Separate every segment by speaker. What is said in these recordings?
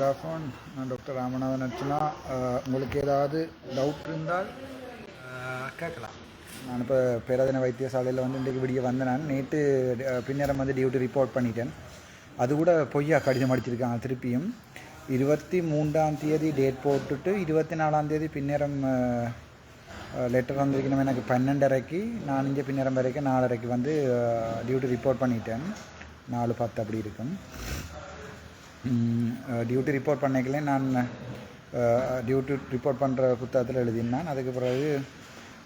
Speaker 1: Good afternoon நான் doctor Ramanathan Archana. உங்களுக்கு ஏதாவது டவுட் இருந்தால் கேட்கலாம். நான் இப்போ பேராதன வைத்தியசாலையில் வந்து இன்றைக்கு விடிய வந்தேன். நான் நேற்று பின்னரம் வந்து டியூட்டி ரிப்போர்ட் பண்ணிட்டேன். அது கூட பொய்யா கடிதம் அடிச்சிருக்காங்க திருப்பியும். இருபத்தி மூன்றாம் தேதி டேட் போட்டுட்டு இருபத்தி நாலாம் தேதி பின்னரம் லெட்டர் வந்திருக்கணும். எனக்கு பன்னெண்டரைக்கு நான் இங்கே பின்னரம் வரைக்கும் நாலரைக்கு வந்து டியூட்டி ரிப்போர்ட் பண்ணிட்டேன். நாலு பத்து அப்படி இருக்கும். டியூட்டி ரிப்போர்ட் பண்ணிக்கல. நான் டியூட்டி ரிப்போர்ட் பண்ணுற புத்தகத்தில் எழுதினான் அதுக்கு பிறகு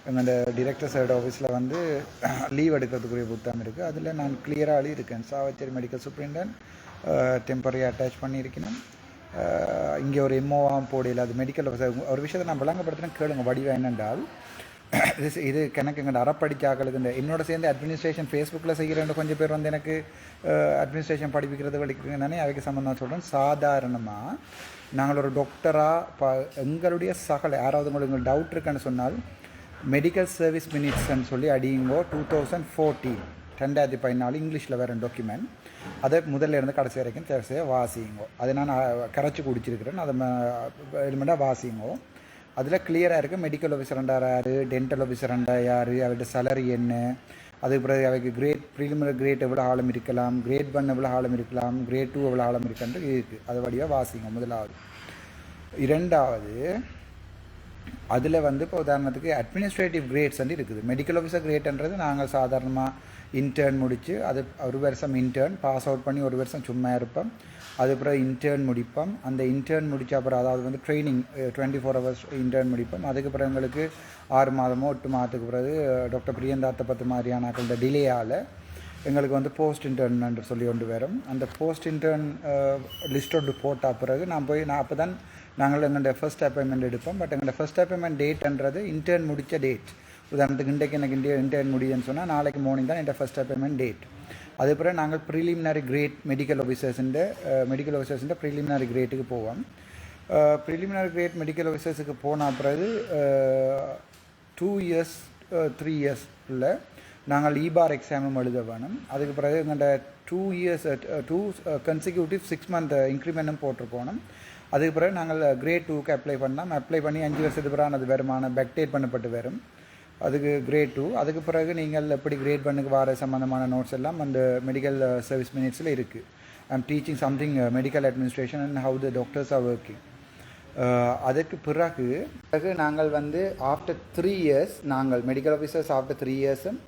Speaker 1: எங்களோட டிரெக்டர் சைடு ஆஃபீஸில் வந்து லீவ் எடுக்கிறதுக்குரிய புத்தகம் இருக்குது அதில் நான் கிளியராக எழுதியிருக்கேன். Chavakachcheri medical superintendent temporary attach பண்ணியிருக்கணும். இங்கே ஒரு எம்ஓவாம் போடையில் அது மெடிக்கல் ஒரு விஷயத்தை நான் விளங்கப்படுத்தினேன் கேளுங்க. வடிவம் என்னென்றால் இது இது எனக்கு எங்கள் அறப்படிக்காக்களுக்கு இந்த என்னோட சேர்ந்து அட்மினிஸ்ட்ரேஷன் ஃபேஸ்புக்கில் செய்கிறேன் கொஞ்சம் பேர் வந்து எனக்கு அட்மினிஸ்ட்ரேஷன் படிப்பிக்கிறது வலிக்கிறேன் அதுக்கு சம்மந்தம் சொல்கிறேன் சாதாரணமாக நாங்கள் ஒரு டாக்டராக ப எங்களுடைய சகல யாராவது உங்களுக்கு டவுட் இருக்குன்னு சொன்னால் மெடிக்கல் சர்வீஸ் மினிட்ஸ்ன்னு சொல்லி அடியுங்கோ டூ தௌசண்ட் ஃபோர்டீன் ரெண்டாயிரத்தி பதினாலு இங்கிலீஷில் வேறு டாக்குமெண்ட் அதை முதல்ல இருந்து கடைசி வரைக்கும் தேவையாக வாசிங்கோ அதை நான் கரைச்சி குடிச்சிருக்கிறேன். அதை எலிமெண்ட்டாக வாசிங்கோ அதில் கிளியராக இருக்குது மெடிக்கல் ஆஃபீஸர்ண்டா யார்? டென்டல் ஆஃபீஸர்ண்டா யார்? அவருடைய சேலரி என்ன? அதுக்கு பிறகு அவைக்கு கிரேட் ப்ரிலிமினரி கிரேட் எவ்வளோ ஆழம் இருக்கலாம்? கிரேட் ஒன் எவ்வளோ ஆழம் இருக்கலாம்? கிரேட் டூ எவ்வளோ ஆழம் இருக்குன்ட்டு இருக்குது அது வழியாக வாசிங்க முதலாவது. இரண்டாவது அதில் வந்து இப்போ உதாரணத்துக்கு அட்மினிஸ்ட்ரேட்டிவ் கிரேட்ஸ் வந்து இருக்குது. மெடிக்கல் ஆஃபீஸர் கிரேட்ன்றது நாங்கள் சாதாரணமாக இன்டர்ன் முடித்து அது ஒரு வருஷம் இன்டர்ன் பாஸ் அவுட் பண்ணி ஒரு வருஷம் சும்மா இருப்போம் அதுக்கப்புறம் இன்டர்ன் முடிப்போம் அந்த இன்டர்ன் முடித்த அப்புறம் அதாவது வந்து training twenty four hours intern முடிப்போம் அதுக்கப்புறம் எங்களுக்கு ஆறு மாதமோ எட்டு மாதத்துக்கு பிறகு டாக்டர் பிரியந்தாத்த பத்து மாதிரியான ஆக்களோட டிலேயால் எங்களுக்கு வந்து போஸ்ட் இன்டர்ன் என்று சொல்லி கொண்டு வரும். அந்த போஸ்ட் இன்டர்ன் லிஸ்ட் ஒன்று போட்ட பிறகு நான் போய் நான் அப்போ தான் நாங்கள் எங்களுடைய ஃபர்ஸ்ட் அப்பாயின்மெண்ட் எடுப்போம். பட் எங்களுடைய ஃபர்ஸ்ட் அப்பாயின்மெண்ட் டேட்ன்றது இன்டர்ன் முடித்த டேட் உதாரணத்துக்கு இன்றைக்கு எனக்கு இந்தியா இன்டர்ன் முடியுதுன்னு சொன்னால் நாளைக்கு மார்னிங் தான் என்னோட ஃபஸ்ட் அப்பாயின்மெண்ட் டேட் அதுக்கப்புறம் நாங்கள் ப்ரிலிமினரி கிரேட் மெடிக்கல் ஆஃபீஸர்ஸுன்ற மெடிக்கல் ஆஃபீஸர்ஸுன்ற ப்ரிலிமினரி கிரேட்டுக்கு போவோம். ப்ரிலிமினரி கிரேட் மெடிக்கல் ஆஃபீஸர்ஸுக்கு போன பிறகு டூ இயர்ஸ் த்ரீ இயர்ஸில் நாங்கள் இபார் எக்ஸாமும் எழுத வேணும். அதுக்கு பிறகு எங்கள்கிட்ட two years two consecutive six month இன்க்ரிமெண்ட்டும் போட்டிருக்கோணும். அதுக்கு பிறகு நாங்கள் கிரேட் டூக்கு அப்ளை பண்ணலாம். அப்ளை பண்ணி அஞ்சு வருஷத்துக்கு பிறகு அது வருமான பெக்டேட் பண்ணப்பட்டு வரும். அதுக்கு கிரேட் டூ அதுக்கு பிறகு நீங்கள் எப்படி கிரேட் பண்ணுக்கு வர சம்மந்தமான நோட்ஸ் எல்லாம் அந்த மெடிக்கல் சர்வீஸ் மினிட்ஸில் இருக்குது I'm teaching something medical administration and how the doctors are working அதற்கு பிறகு பிறகு நாங்கள் வந்து ஆஃப்டர் த்ரீ இயர்ஸ் நாங்கள் மெடிக்கல் ஆஃபீஸர்ஸ் ஆஃப்டர் த்ரீ இயர்ஸும்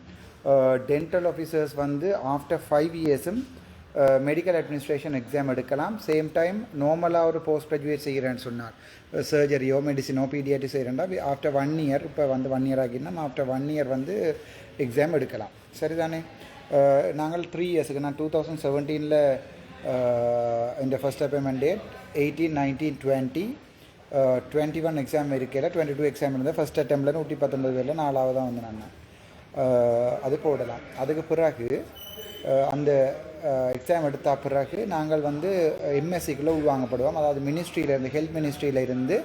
Speaker 1: டென்டல் ஆஃபீஸர்ஸ் வந்து ஆஃப்டர் ஃபைவ் இயர்ஸும் மெடிக்கல் அட்மினிஸ்ட்ரேஷன் எக்ஸாம் எடுக்கலாம். சேம் டைம் நார்மலாக ஒரு போஸ்ட் கிராஜுவேட் செய்கிறேன்னு சொன்னார் சர்ஜரியோ மெடிசினோ பிடிஆர்டி செய்கிறேன்டா ஆஃப்டர் ஒன் இயர் இப்போ வந்து ஒன் இயர் ஆகினா ஆஃப்டர் ஒன் இயர் வந்து எக்ஸாம் எடுக்கலாம். சரிதானே? நாங்கள் த்ரீ இயர்ஸுக்கு நான் டூ தௌசண்ட் செவன்டீனில் இந்த first appointment date eighteen nineteen twenty twenty one exam இருக்கையில் டுவெண்ட்டி டூ எக்ஸாம் இருந்தது ஃபஸ்ட் அட்டம்ப்டில் நூற்றி பத்தொன்பது பேரில் நாலாவது தான் வந்து நான் அது போடலாம். அதுக்கு பிறகு அந்த எக்ஸாம் எடுத்த பிறகு நாங்கள் வந்து எம்எஸ்சிக்குள்ளே உள்வாங்கப்படுவோம். அதாவது மினிஸ்ட்ரியிலேருந்து ஹெல்த் மினிஸ்ட்ரியில இருந்து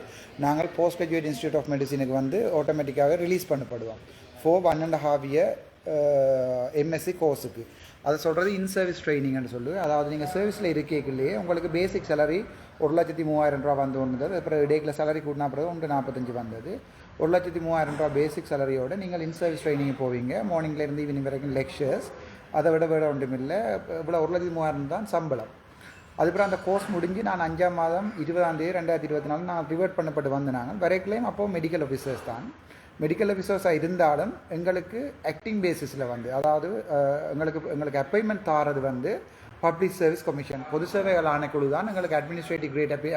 Speaker 1: நாங்கள் போஸ்ட் கிராஜுவேட் இன்ஸ்டியூட் ஆஃப் மெடிசினுக்கு வந்து ஆட்டோமேட்டிக்காக release பண்ணப்படுவோம். For one and half year MSc கோர்ஸுக்கு அதை சொல்கிறது இன் சர்வீஸ் ட்ரைனிங்னு சொல்லு அதாவது நீங்கள் சர்வீஸில் இருக்கேக்குள்ளேயே உங்களுக்கு பேசிக் சேலரி ஒரு லட்சத்தி மூவாயிரம் ரூபா வந்து வந்தது அப்புறம் இடைக்கில் சேலரி கூட்டினா பிறகு ஒன்று நாற்பத்தஞ்சு வந்தது. ஒரு லட்சத்தி மூவாயிரம் ரூபா பேசிக் சேலரியோட நீங்கள் இன் சர்வீஸ் ட்ரைனிங் போவீங்க மார்னிங்லேருந்து ஈவினிங் வரைக்கும் லெக்சர்ஸ் அதை விட விட ஒன்றும் இல்லை. இவ்வளோ ஒரு லட்சத்தி மூவாயிரம் தான் சம்பளம். அதுக்கப்புறம் அந்த கோர்ஸ் முடிஞ்சு நான் அஞ்சாம் மாதம் இருபதாம் தேதி ரெண்டாயிரத்தி இருபத்தி நாலு நான் ரிவர்ட் பண்ணப்பட்டு வந்தனாங்க. நாங்கள் அப்போது அப்போ மெடிக்கல் ஆஃபீஸர்ஸ் தான். மெடிக்கல் ஆஃபீஸர்ஸாக இருந்தாலும் எங்களுக்கு ஆக்டிங் பேசிஸில் வந்து அதாவது எங்களுக்கு எங்களுக்கு அப்பாயின்மெண்ட் தாரது வந்து பப்ளிக் சர்வீஸ் கமிஷன் பொது சேவைகள் ஆணைக்குழு தான் எங்களுக்கு அட்மினிஸ்ட்ரேட்டிவ் கிரேட் அப்பி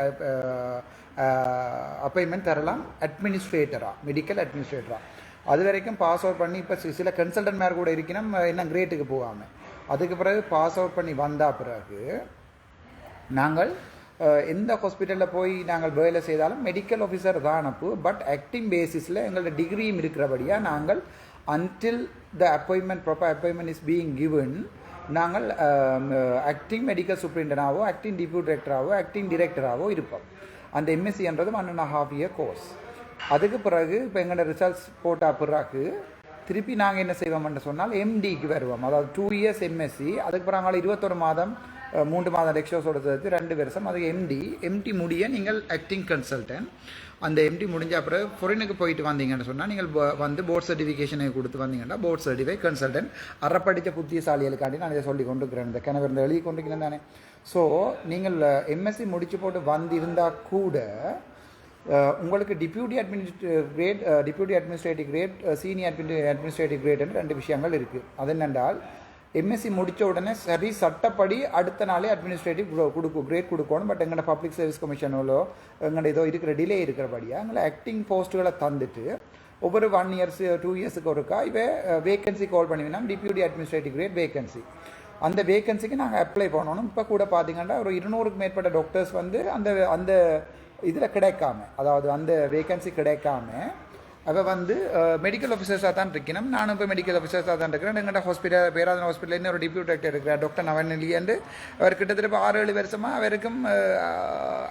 Speaker 1: அப்பாயின்மெண்ட் தரலாம். அட்மினிஸ்ட்ரேட்டராக மெடிக்கல் அட்மினிஸ்ட்ரேட்டராக அது வரைக்கும் பாஸ் அவுட் பண்ணி இப்போ சில கன்சல்டன்ட் மேர் கூட இருக்கணும் என்ன கிரேட்டுக்கு போகாமல் அதுக்கு பிறகு பாஸ் அவுட் பண்ணி வந்தால் பிறகு நாங்கள் எந்த ஹாஸ்பிட்டலில் போய் நாங்கள் வேலை செய்தாலும் மெடிக்கல் ஆஃபீஸர் தான் அனுப்பு பட் ஆக்டிங் பேசிஸில் எங்களோட டிகிரியும் இருக்கிறபடியாக நாங்கள் until the appointment proper appointment is being given நாங்கள் ஆக்டிங் மெடிக்கல் சூப்பரிண்டனாவோ ஆக்டிங் டிப்யூட் டிரெக்டராகவோ ஆக்டிங் டிரெக்டராகவோ இருப்போம். அந்த எம்எஸ்சின்றது one and half year course அதுக்கு பிறகு இப்போ எங்களோட ரிசல்ட்ஸ் போட்ட பிறகு திருப்பி நாங்கள் என்ன செய்வோம்னு சொன்னால் எம்டிக்கு வருவோம். அதாவது டூ இயர்ஸ் எம்எஸ்சி அதுக்கு பிறகு நாங்கள் இருபத்தொரு மாதம் மூன்று மாதம் எக்ஸ்டோஸ் கொடுத்தது ரெண்டு வருஷம். அது எம்டி எம்டி முடிய நீங்கள் ஆக்டிங் கன்சல்டன்ட் அந்த எம்டி முடிஞ்ச அப்புறம் ஃபொரினுக்கு போயிட்டு வந்தீங்கன்னு சொன்னால் நீங்கள் வந்து போர்ட் சர்டிஃபிகேஷனை கொடுத்து வந்தீங்கன்னா போர்ட் சர்டிஃபை கன்சல்டன்ட் அறப்படித்த புத்தியசாலிகளுக்காண்டி நான் இதை சொல்லி கொண்டிருக்கிறேன். இந்த கிணவர் இந்த எழுதி கொண்டிருக்கிறேன் தானே. ஸோ நீங்கள் எம்எஸ்சி முடிச்சு போட்டு வந்திருந்தால் கூட உங்களுக்கு deputy administrative grade deputy administrative grade senior administrative கிரேட்னு ரெண்டு விஷயங்கள் இருக்குது அது என்னென்றால் எம்எஸ்சி முடித்த உடனே சரி சட்டப்படி அடுத்த நாளே அட்மினிஸ்ட்ரேட்டிவ் கொடுக்கும் கிரேட் கொடுக்கணும். பட் எங்களோட பப்ளிக் சர்வீஸ் கமிஷனோ எங்களோட ஏதோ இருக்கிற டிலே இருக்கிறபடியாக எங்களை ஆக்டிங் போஸ்ட்டுகளை தந்துட்டு ஒவ்வொரு ஒன் இயர்ஸ் டூ இயர்ஸுக்கு ஒருக்கா இவ வேகன்சி கால் பண்ணுவீங்கன்னா டிப்யூட்டி அட்மினிஸ்ட்ரேட்டிவ் கிரேட் வேகன்சி அந்த வேகன்சிக்கு நாங்கள் அப்ளை பண்ணணும். இப்போ கூட பார்த்தீங்கன்னா ஒரு இருநூறுக்கு மேற்பட்ட டாக்டர்ஸ் வந்து அந்த அந்த இதில் கிடைக்காம அதாவது அந்த வேகன்சி கிடைக்காம அவள் வந்து மெடிக்கல் ஆஃபீஸர்ஸாக தான் இருக்கணும். நானும் இப்போ மெடிக்கல் ஆஃபீஸர்ஸாக தான் இருக்கிறேன். எங்கள்கிட்ட ஹாஸ்பிட்டல் பேராதன ஹாஸ்பிட்டல் இன்னும் ஒரு டிப்யூட் டாக்டர் இருக்கிறார் டாக்டர் நவநெல்லியண்டு அவர் கிட்டத்தட்ட ஆறு ஏழு வருஷமாக அவருக்கும்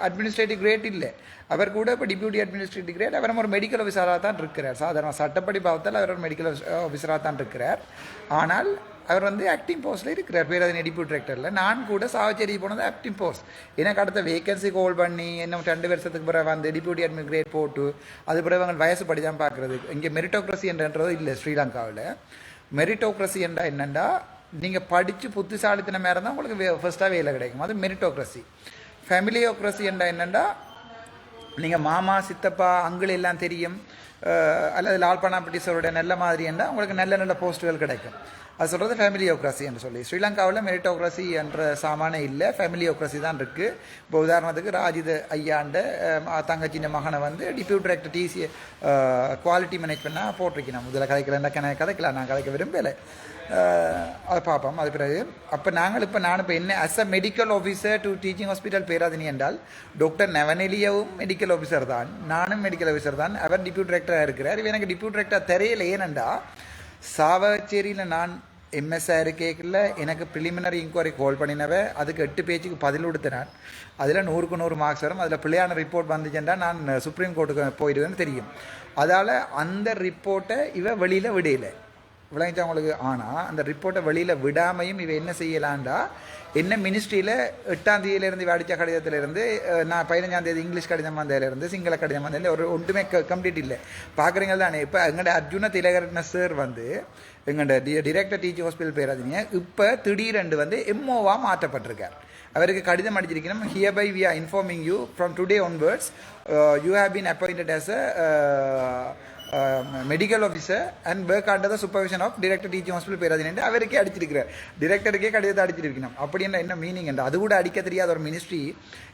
Speaker 1: அட்மினிஸ்ட்ரேட்டிவ் கிரேட் இல்லை. அவர் கூட இப்போ டிப்யூட்டி அட்மினிஸ்ட்ரேட்டிவ் கிரேட் அவரும் ஒரு மெடிக்கல் ஆஃபீஸராக தான் இருக்கிறார். சாதாரண சட்டப்படி பார்த்தால் அவர் ஒரு மெடிக்கல் ஆஃபீஸராக தான் இருக்கிறார். ஆனால் அவர் வந்து ஆக்டிங் போஸ்ட்டில் இருக்கிறார். அது டிப்யூட் டிரெக்டரில் நான் கூட சாவச்சேரி போனது ஆக்டிங் போஸ்ட் எனக்கு அடுத்த வேகன்சி கால் பண்ணி என்ன ரெண்டு வருஷத்துக்கு பிறகு வந்து டிப்யூட்டி அட்மின் கிரேட் போட்டு அது பிறகு அவங்க வயசு படி தான் பார்க்குறது. இங்கே மெரிட்டோக்ரஸி என்றது இல்லை ஸ்ரீலங்காவில். மெரிட்டோக்ரஸி என்றால் என்னென்னா நீங்கள் படித்து புத்திசாலித்தனம் மேலே தான் உங்களுக்கு ஃபர்ஸ்ட்டாக வேலை கிடைக்கும். அது மெரிட்டோக்ரஸி ஃபேமிலியோக்ரஸி என்றால் என்னென்னா நீங்கள் மாமா சித்தப்பா அங்கிள் எல்லாம் தெரியும். அல்லது அல்லது லால்பனாப்பட்டிஸரோட நல்ல மாதிரி என்றால் உங்களுக்கு நல்ல நல்ல போஸ்ட்டுகள் கிடைக்கும். அது சொல்கிறது ஃபேமிலியோக்ரஸி என்று சொல்லி. ஸ்ரீலங்காவில் மெரிட்டோக்ரஸி என்ற சாமானே இல்லை. ஃபேமிலியோக்ரஸி தான் இருக்குது இப்போ உதாரணத்துக்கு ராஜித ஐயாண்ட தங்கச்சின மகனை வந்து டிப்யூட் டைரக்டர் டிசி குவாலிட்டி மேனேஜ்மெண்ட்டாக போட்டிருக்கேன் முதல்ல கதைக்கலன்னா கண கதைக்கலாம் நான் கதைக்க விரும்பலை. அதை பார்ப்போம். அது பிறகு அப்போ நாங்கள் இப்போ நான் இப்போ என்ன as a medical officer to teaching hospital Peradeniya என்றால் டாக்டர் நவனெலியவும் மெடிக்கல் ஆஃபீஸர் தான். நானும் மெடிக்கல் ஆஃபீஸர் தான். அவர் டிப்யூட் டைரக்டராக இருக்கிறார். இவ எனக்கு டிப்யூட் டைரக்டர் தெரியல. ஏனெண்டா சாவச்சேரியில் நான் எம்எஸ்ஆர் கேட்கல எனக்கு ப்ரிலிமினரி இன்கொயரி கால் பண்ணினவ அதுக்கு எட்டு பேஜுக்கு பதில் கொடுத்தினான் அதில் நூறுக்கு நூறு மார்க்ஸ் வரும். அதில் பிள்ளையான ரிப்போர்ட் வந்துச்சுன்னா நான் சுப்ரீம் கோர்ட்டுக்கு போயிடுவேன்னு தெரியும். அதால் அந்த ரிப்போர்ட்டை இவ வெளியில் விடையில விளங்கிச்சா உங்களுக்கு? ஆனால் அந்த ரிப்போர்ட்டை வெளியில் விடாமையும் இவ என்ன செய்யலாண்டா என்ன மினிஸ்ட்ரியில் எட்டாம் தேதியிலேருந்து அடித்த கடிதத்திலேருந்து நான் பதினஞ்சாம் தேதி இங்கிலீஷ் கடிதம் வந்ததுலேருந்து சிங்கள கடிதம் வந்ததுல ஒரு ஒன்றுமே கம்ப்ளீட் இல்லை. பார்க்குறீங்க தானே இப்போ எங்களோட அர்ஜுன திலகரட்ன சார் வந்து எங்களோட D director teaching hospital Peradeniya இப்போ திடீரெண்டு வந்து எம்ஓவாக மாற்றப்பட்டிருக்கார். அவருக்கு கடிதம் அடிச்சிருக்கணும். Hereby we are informing you from today onwards you have been appointed as a medical officer and work under the supervision of director teaching hospital Peradeniya அவருக்கே அடிச்சிருக்கிறார் டிரெக்டருக்கே கடிதத்தை அடிச்சிருக்கணும் அப்படி என்ன என்ன மீனிங் என்று அது கூட அடிக்க தெரியாத ஒரு மினிஸ்ட்ரி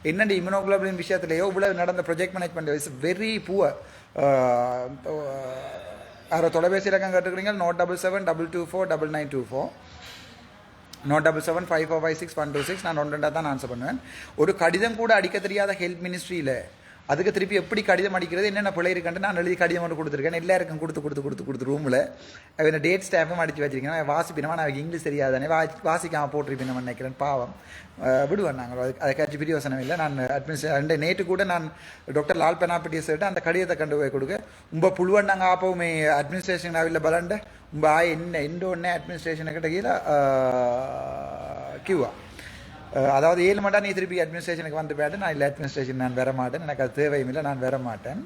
Speaker 1: என்னென்ன இம்யூனோகுளோபின் விஷயத்துலையோ இவ்வளவு நடந்த project management is very poor யாரோ தொலைபேசி இலக்கம் கேட்டுக்கிறீங்க nought double seven double two four double nine two four nought double seven five four five six one two six நான் ஒன்று ரெண்டாக தான் ஆன்சர் பண்ணுவேன் ஒரு கடிதம் கூட அடிக்க தெரியாத ஹெல்த் மினிஸ்ட்ரியில் அதுக்கு திருப்பி எப்படி கடிதம் அடிக்கிறது என்னென்ன பிள்ளை இருக்குன்ட்டு நான் எழுதி கடிதம் மட்டும் கொடுத்துருக்கேன். எல்லாருக்கும் கொடுத்து கொடுத்து கொடுத்து கொடுத்து ரூமில் அவன் டேட் ஸ்டாம்பும் அடிச்சு வச்சிருக்கேன். வாசிப்பினவா நான் இங்கிலீஷ் தெரியாதானே. வா வாசிக்காமல் போட்டிருப்பேன் நினைக்கிறேன். பாவம். விடுவேன் நாங்கள் அது அதுக்காச்சும் பிரியோசனம் இல்லை. நான் அட்மினிஸ்ட்ரே ரெண்டு நேற்று கூட நான் டாக்டர் லால் பெனாப்பட்டியை சொல்லிட்டு அந்த கடிதத்தை கண்டு போய் கொடுக்க. உம்ப புழுவன் நாங்கள் ஆப்பவுமே அட்மினிஸ்ட்ரேஷன் அவையில் பலண்ட உங்கள் ஆய் என்ன எந்த ஒன்றே அட்மினிஸ்ட்ரேஷனை கிட்ட கீழே கியூவா அதாவது ஏழு மாட்டா நீ திருப்பி அட்மினிஸ்ட்ரேஷனுக்கு வந்து பேட்டு நான் இல்லை அட்மினிஸ்ட்ரேஷன் நான் வர மாட்டேன் எனக்கு அது தேவையும் இல்லை நான் வர மாட்டேன்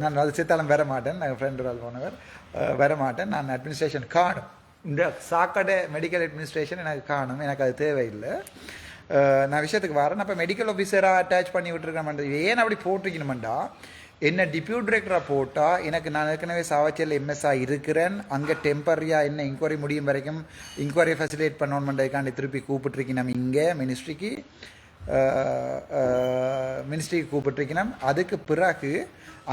Speaker 1: நான் அது சித்தாலும் வர மாட்டேன் நான் ஃப்ரெண்டு ஒரு போனவர். வர மாட்டேன் நான் அட்மினிஸ்ட்ரேஷன் காணும். இந்த சாக்கடை மெடிக்கல் அட்மினிஸ்ட்ரேஷன் எனக்கு காணும். எனக்கு அது தேவையில்லை. நான் விஷயத்துக்கு வரேன். அப்போ மெடிக்கல் ஆஃபீஸராக அட்டாச் பண்ணி விட்டுருக்கேன் ஏன் அப்படி போட்டிருக்கணுமெண்டா? என்ன டிப்யூட் டிரெக்டராக போட்டால் எனக்கு நான் ஏற்கனவே சாவச்சியில் எம்எஸ்ஆ இருக்கிறேன். அங்கே டெம்பரரியாக என்ன இன்கொயரி முடியும் வரைக்கும் இன்கொயரி ஃபெசிலேட் பண்ணணுமெண்டதுக்காண்டி திருப்பி கூப்பிட்டுருக்கீங்க நம்ம இங்கே மினிஸ்ட்ரிக்கு மினிஸ்ட்ரிக்கு கூப்பிட்டுருக்கணும் அதுக்கு பிறகு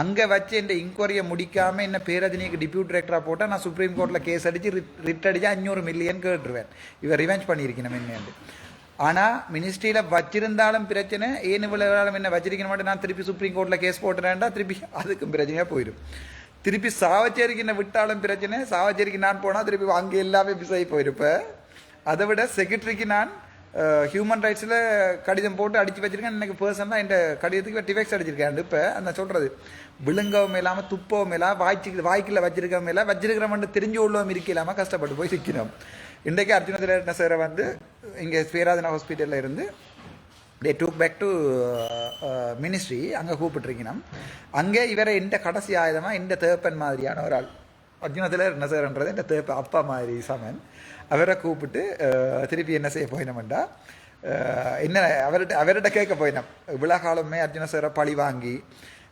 Speaker 1: அங்கே வச்சு இந்த இன்கொயரியை முடிக்காமல் என்ன பேரதினிக்கு டிப்யூட் டிரெக்டராக போட்டால் நான் சுப்ரீம் கோர்ட்டில் கேஸ் அடித்து ரிட் ரிட் அடித்து அஞ்சூறு மில்லியன் கேட்டுருவேன். இவர் ரிவெஞ்ச் பண்ணியிருக்கணும் என்னண்டு ஆனால் மினிஸ்ட்ரியில் வச்சிருந்தாலும் பிரச்சனை ஏன் இவ்வளவு என்ன வச்சிருக்க மாட்டேன் நான் திருப்பி சுப்ரீம் கோர்ட்டில் கேஸ் போட்டுறேன்டா திருப்பி அதுக்கும் பிரச்சனையாக போயிடும் திருப்பி சாவச்சேரிக்கு என்ன விட்டாலும் பிரச்சனை சாவச்சேரிக்கு நான் போனால் திருப்பி அங்கே எல்லாமே மிஸ் ஆகி போயிருப்பேன் அதை விட செக்ரட்டரிக்கு நான் ஹியூமன் ரைட்ஸில் கடிதம் போட்டு அடித்து வச்சுருக்கேன். எனக்கு பர்சனாக இந்த கடிதத்துக்கு டிஃபெக்ஸ் அடிச்சிருக்கேன் இப்போ அந்த சொல்கிறது விழுங்கவும் இல்லாமல் துப்பவும் இல்லாமல் வாய்ச்சி வாய்க்கில் வச்சிருக்கவும் இல்லை வச்சிருக்கிறவன் தெரிஞ்சு உள்ளவும் இருக்க இல்லாமல் கஷ்டப்பட்டு போய் சிக்கிறோம் இன்றைக்கு அர்ஜுன திலகரட்ன சாரை வந்து இங்கே ஸ்வீராதனா ஹாஸ்பிட்டலில் இருந்து they took back to ministry அங்கே கூப்பிட்டுருக்கணும். அங்கே இவரை இந்த கடைசி ஆயுதமாக இந்த தேப்பன் மாதிரியான ஒரு ஆள். அர்ஜுனத்தில் என்ன சார்ன்றது இந்த தேப்ப அப்பா மாதிரி சமன். அவரை கூப்பிட்டு uh, திருப்பி என்ன செய்ய போயினோம்டா? Uh, என்ன அவர்கிட்ட அவர்கிட்ட கேட்க போயினோம். இவ்வளோ காலமே அர்ஜுன சாரை பழி வாங்கி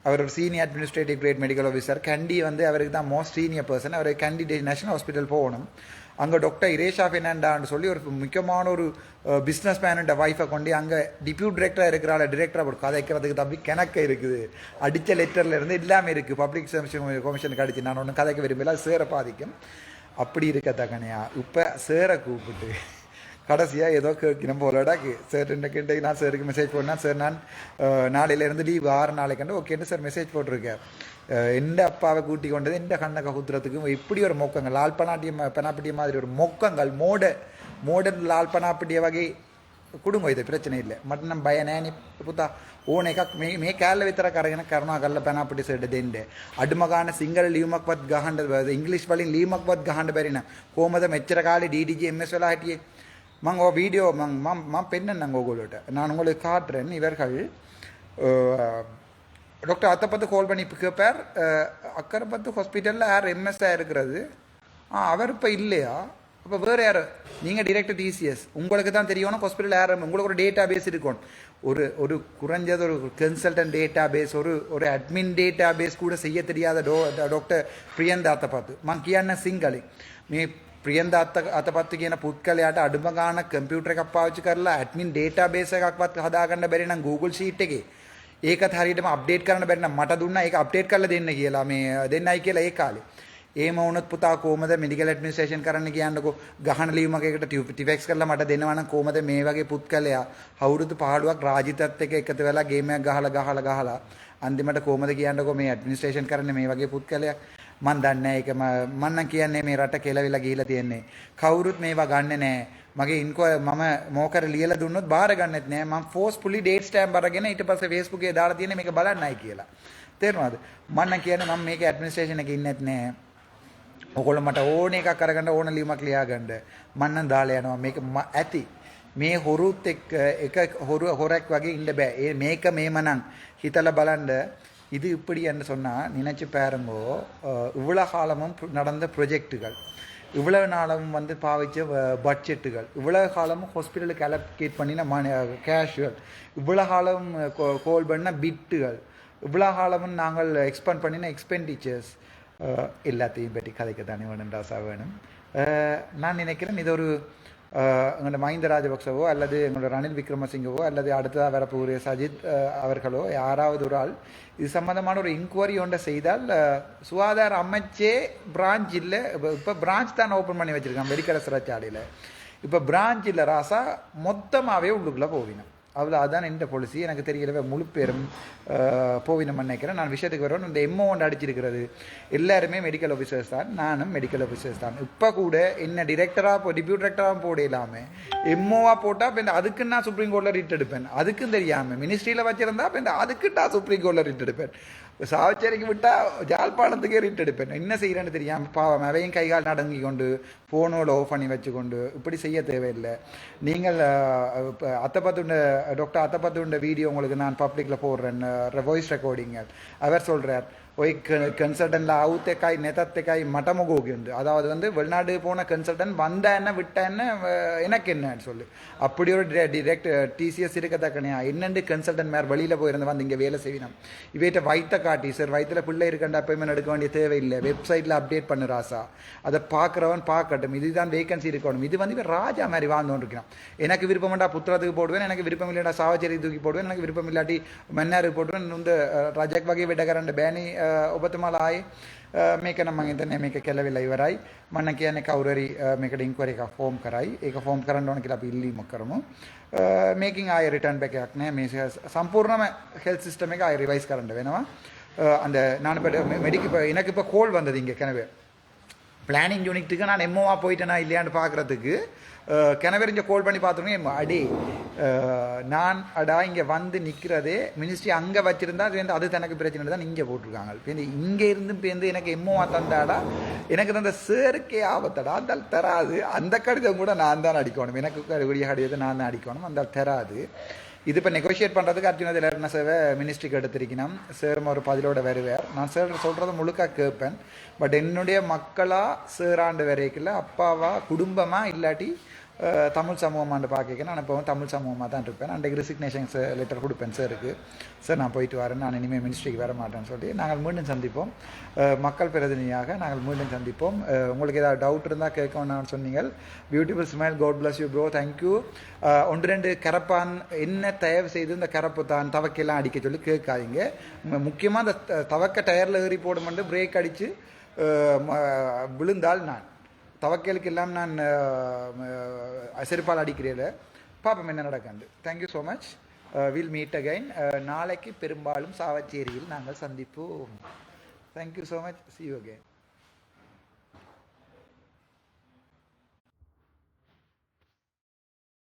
Speaker 1: அவர் ஒரு senior administrative grade medical officer Kandy வந்து அவருக்கு தான் மோஸ்ட் சீனியர் பர்சன் அவர் கண்டி நேஷனல் ஹாஸ்பிட்டல் போகணும். அங்கே டாக்டர் இரேஷா ஃபெர்னாண்டான்னு சொல்லி ஒரு முக்கியமான ஒரு பிஸ்னஸ் மேனோட ஒய்ஃபை கொண்டு அங்கே டிப்யூட் டிரெக்டராக இருக்கிறாள் டிரெக்டராக ஒரு கதைக்கிறதுக்கு தம்பி கிணக்க இருக்குது. அடித்த லெட்டரில் இருந்து எல்லாமே இருக்குது பப்ளிக் சர்வீஸ் கமிஷனுக்கு அடிச்சு நான் ஒன்றும் கதைக்க விரும்பல. சேர பாதிக்கும். அப்படி இருக்க தக்கனையா இப்போ சேரை கூப்பிட்டு கடைசியாக ஏதோ கேட்கணும் போலடா சார் கிட்ட நான் சாருக்கு மெசேஜ் போடனா சார் நான் நாளையிலேருந்து லீவ் ஆறு நாளைக்கு. ஓகேன்னு சார் மெசேஜ் போட்டிருக்கேன் എൻ്റെ അപ്പാവെ കൂട്ടിക്കൊണ്ടത് എൻ്റെ കണ്ണൊക്കെ കുത്തിരത്തുക്കും ഇപ്പിടി ഒരു മൊക്കങ്ങൾ ലാൽപ്പനാട്ടിയ പെനാപ്പിട്ടിയ மாதிரி ஒரு மொக்கங்கள் மோட மோடன் லால்பனாப்பிட்டிய வகை கொடுங்க இது பிரச்சனை இல்லை மட்டும் நம்ம பயனேனி புத்தா ඕනෙක් මේ මේ කෑල්ල විතර කරගෙන කරනවා කරලා පැන අපිට සෙඩ දෙන්න. අඩුම ගන්න සිංහල ලියුමක්වත් ගහන්න ඉංග්‍රීසි වලින් ලියුමක්වත් ගහන්න බැරි නම් කොහමද මෙච්චර කාලේ DDG MS වෙලා හිටියේ? මම ඔය වීඩියෝ මම මම පෙන්නන්නම් ඕගොල්ලෝට. நான் உங்களுக்கு காட்டுறேன் இவர்கள் டாக்டர் அத்தைப்பத்து கால் பண்ணி கேட்பார் அக்கரைப்பத்து ஹாஸ்பிட்டலில் யார் எம்எஸ்ஆ இருக்கிறது ஆ அவர் இப்போ இல்லையா அப்போ வேறு யார் நீங்கள் டிரெக்டர் டிசிஎஸ் உங்களுக்கு தான் தெரியணும் ஹாஸ்பிட்டல் யார் உங்களுக்கு ஒரு டேட்டா பேஸ் இருக்கும் ஒரு ஒரு குறைஞ்சது ஒரு கன்சல்டன்ட் டேட்டா பேஸ் ஒரு ஒரு அட்மின் டேட்டா பேஸ் கூட செய்ய தெரியாத டோ டாக்டர் பிரியந்தா அத்தை பார்த்து මං කියන්න සිංහලෙන් මේ ප්‍රියන්ද අත්ත අතපත්තු කියන පුද්ගලයාට අඩුම ගාන කම්පියුටර් එකක් පාවිච්චි කරලා ඇඩ්මින් ඩේටාබේස් එකක්වත් හදාගන්න බැරි නම් Google Sheet එකේ ඒකත් හරියටම අප්ඩේට් කරන්න බැරි නම් මට දුන්නා ඒක අප්ඩේට් කරලා දෙන්න කියලා මේ දෙන්නයි කියලා ඒ කාලේ. එහෙම වුණොත් පුතා කොහමද මෙඩිකල් ඇඩ්මිනිස්ට්‍රේෂන් කරන්න කියන්නකෝ? ගහන ලියුමක් එකට ටිෆෙක්ස් කරලා මට දෙනවා නම් කොහමද මේ වගේ පුත්කලයා අවුරුදු 15ක් රාජිතත් එක්ක එකතු වෙලා ගේම් එකක් ගහලා ගහලා ගහලා අන්තිමට කොහමද කියන්නකෝ මේ ඇඩ්මිනිස්ට්‍රේෂන් කරන්නේ මේ වගේ පුත්කලයක් මන් දන්නේ නැහැ ඒක මම නම් කියන්නේ මේ රට කෙලවිලා ගිහිලා තියෙන්නේ. කවුරුත් මේවා ගන්නෙ නැහැ. මගේ ඉන්කෝ මම මෝකර ලියලා දුන්නොත් බාර ගන්නෙත් නෑ මම ෆෝස්ෆුලි ඩේට් ස්ටෑම්ප් අරගෙන ඊට පස්සේ Facebook එකේ දාලා තියෙන්නේ මේක බලන්නයි කියලා තේරුණාද මම නම් කියන්නේ මම මේක ඇඩ්මිනිස්ට්‍රේෂන් එකේ ඉන්නෙත් නෑ ඔකොල්ල මට ඕන එකක් අරගන්න ඕන ලියුමක් ලියාගන්න මම නම් දාලා යනවා මේක ම- ඇති මේ හොරුත් එක්ක එක හොරු හොරක් වගේ ඉන්න බෑ ඒ මේක මේමනම් හිතලා බලන්න இது இப்படி என்று சொன்னால் நினைச்சு பாருங்கோ அஹ், இவ்வளவு காலமும் பு- நடந்த ப்ரொஜெக்டுகள் இவ்வளவு நாளும் வந்து பாவிச்ச பட்ஜெட்டுகள் இவ்வளவு காலமும் ஹாஸ்பிட்டலுக்கு அலோகேட் பண்ணின மணி கேஷுவல் இவ்வளவு காலம் கோல் பண்ண பிட்டுகள் இவ்வளவு காலமும் நாங்கள் எக்ஸ்பெண்ட் பண்ணின எக்ஸ்பெண்டிச்சர்ஸ் எல்லாத்தையும் பற்றி கதைக்க தானே வேணும் ராசா வேணும். நான் நினைக்கிறேன் இது ஒரு எங்களோட மஹிந்த ராஜபக்சவோ அல்லது எங்களோட ரணில் விக்ரமசிங்கவோ அல்லது அடுத்ததாக வரப்போகிற சஜித் அவர்களோ யாராவது ஒரு ஆள் இது சம்மந்தமான ஒரு இன்கொயரி ஒன்றை செய்தால் சுகாதார அமைச்சே பிரான்ச் இல்லை இப்போ இப்போ பிரான்ச் தான் ஓப்பன் பண்ணி வச்சுருக்கான் வெடிக்கடை சிறைச்சாலையில். இப்போ பிரான்ச் இல்லை ராசா மொத்தமாகவே உள்ளுக்குள்ளே போவினோம் அவ்வளோ அதான் இந்த பொலிசி எனக்கு தெரியல முழு பேரும் போவினம் நினைக்கிறேன். நான் விஷயத்துக்கு வரணும் இந்த எம்ஓ ஒன்று அடிச்சிருக்கிறது. எல்லாருமே மெடிக்கல் ஆஃபீஸர்ஸ் தான். நானும் மெடிக்கல் ஆஃபீஸர்ஸ் தான். இப்போ கூட என்ன டிரெக்டராக இப்போ டிப்யூட் டிரெக்டராக போட இல்லாமல் எம்ஓவாக போட்டால் இப்போ அதுக்கு நான் சுப்ரீம் கோர்ட்டில் ரிட் எடுப்பேன். அதுக்கும் தெரியாமல் மினிஸ்ட்ரியில் வச்சிருந்தா இப்போ இந்த அதுக்கு நான் சுப்ரீம் கோர்ட்டில் ரிட் எடுப்பேன். சாவச்சேரிக்கு விட்டால் ஜாழ்ப்பாணத்துக்கே ரிட் எடுப்பேன். என்ன செய்கிறேன்னு தெரியாமல் பாவம் அவையும் கைகால் நடங்கி கொண்டு ஃபோனோட ஆஃப் பண்ணி வச்சுக்கொண்டு இப்படி செய்ய தேவையில்லை. நீங்கள் இப்போ அத்தப்பத்துண்ட டாக்டர் அத்தப்பத்துண்ட வீடியோ உங்களுக்கு நான் பப்ளிக்கில் போடுறேன் வாய்ஸ் ரெக்கார்டிங்க அவர் சொல்கிறார் போய் கன்சல்டன்ட்டில் அவுத்தக்காய் நெத்தத்தைக்காய் உண்டு அதாவது வந்து வெளிநாடு போன கன்சல்டன்ட் வந்த என்ன விட்ட என்ன எனக்கு என்னன்னு சொல்லு. அப்படி ஒரு டிரெக்ட் டிசிஎஸ் இருக்கதா கிடையாது என்னென்று கன்சல்டன்ட் மேற வெளியில் போயிருந்து வந்து இங்கே வேலை செய்வினோம்? இவைகிட்ட வைத்த காட்டி சார் வயிற்றில் பிள்ளை இருக்கண்டா அப்போயுமே எடுக்க வேண்டிய தேவையில்லை. வெப்சைட்டில் அப்டேட் பண்ணு ராசா. அதை பார்க்குறவன் பார்க்கட்டும் இதுதான் வேகன்சி இருக்கணும். இது வந்து ராஜா மாதிரி வாழ்ந்தோன்னு இருக்கிறான் எனக்கு விருப்பம் வேண்டா புத்திரத்துக்கு போடுவேன் எனக்கு விருப்பம் இல்லாட்டா சாவச்சேரி தூக்கி போடுவேன் எனக்கு விருப்பம் இல்லாட்டி மன்னாருக்கு போடுவேன் இந்த ரஜக் வகை விடகரண்ட பேனி ඔබතුමාලා ආයේ මේක නම් මං හිතන්නේ මේක කෙලවිලා ඉවරයි මම කියන්නේ කවුරු හරි මේකට ඉන්ක්වයරි එකක් ෆෝම් කරයි ඒක ෆෝම් කරන්න ඕන කියලා අපි ඉල්ලීමක් කරමු මේකින් ආයේ රිටර්න් බෑක් එකක් නෑ මේ සම්පූර්ණම හෙල්ත් සිස්ටම් එක ආයේ රිවයිස් කරන්න වෙනවා அஹ் அந்த நான் இப்போ மெடிக்கு இப்போ எனக்கு இப்போ கோல் வந்தது இங்கே கிணவே பிளானிங் யூனிட்டுக்கு நான் எம்ஓவா போயிட்டேனா இல்லையான்னு பார்க்குறதுக்கு கிணவெறிஞ்ச கோல் பண்ணி பார்த்தோன்னே அடி நான் அடா இங்கே வந்து நிற்கிறதே மினிஸ்ட்ரி அங்கே வச்சுருந்தா அது அது தனக்கு பிரச்சனை தான் இங்கே போட்டிருக்காங்க. இப்போ இங்கே இருந்து பேருந்து எனக்கு எம்ஓவா தந்தாடா எனக்கு தந்த சேருக்கே ஆபத்தடா அந்த தராது. அந்த கடிதம் கூட நான் தான் அடிக்கணும். எனக்கு கூடிய கடிதத்தை நான் தான் அடிக்கணும். அந்த தராது. இது இப்போ நெகோஷியேட் பண்ணுறதுக்கு அர்ஜுன திலர்ன சேவை மினிஸ்ட்ரிக்கு எடுத்திருக்கணும். சேரும் ஒரு பதிலோட வருவார். நான் சார் சொல்கிறத முழுக்க கேட்பேன். பட் என்னுடைய மக்களாக சேராண்டு வரைக்கில் அப்பாவா குடும்பமாக இல்லாட்டி தமிழ் சமூகமான்னு பார்க்க நான் இப்போ தமிழ் சமூகமாக தான் இருப்பேன். அன்றைக்கு ரிசிக்னேஷன் லெட்டர் கொடுப்பேன் சாருக்கு சார் நான் போயிட்டு வரேன். நான் இனிமேல் மினிஸ்ட்ரிக்கு வர மாட்டேன்னு சொல்லி நாங்கள் மீண்டும் சந்திப்போம். மக்கள் பிரதிநிதியாக நாங்கள் மீண்டும் சந்திப்போம். உங்களுக்கு ஏதாவது டவுட் இருந்தால் கேட்கணும்னு சொன்னீங்க beautiful smile God bless you bro thank you ஒன்று ரெண்டு கரப்பான் என்ன தயவு செய்து இந்த கரப்பு தான் தவக்கையெல்லாம் அடிக்க சொல்லி கேட்காதீங்க. முக்கியமாக அந்த த- தவக்க டயரில் ஏறி போடுமெண்டு பிரேக் அடித்து விழுந்தால் நான். தவக்கேலுக்கு எல்லாம் நான் செருப்பால் அடிக்கிறேன் பார்ப்போம் என்ன நடக்காது. Thank you so much will meet again நாளைக்கு பெரும்பாலும் சாவச்சேரியில் நாங்கள் சந்திப்போம். Thank you so much see you again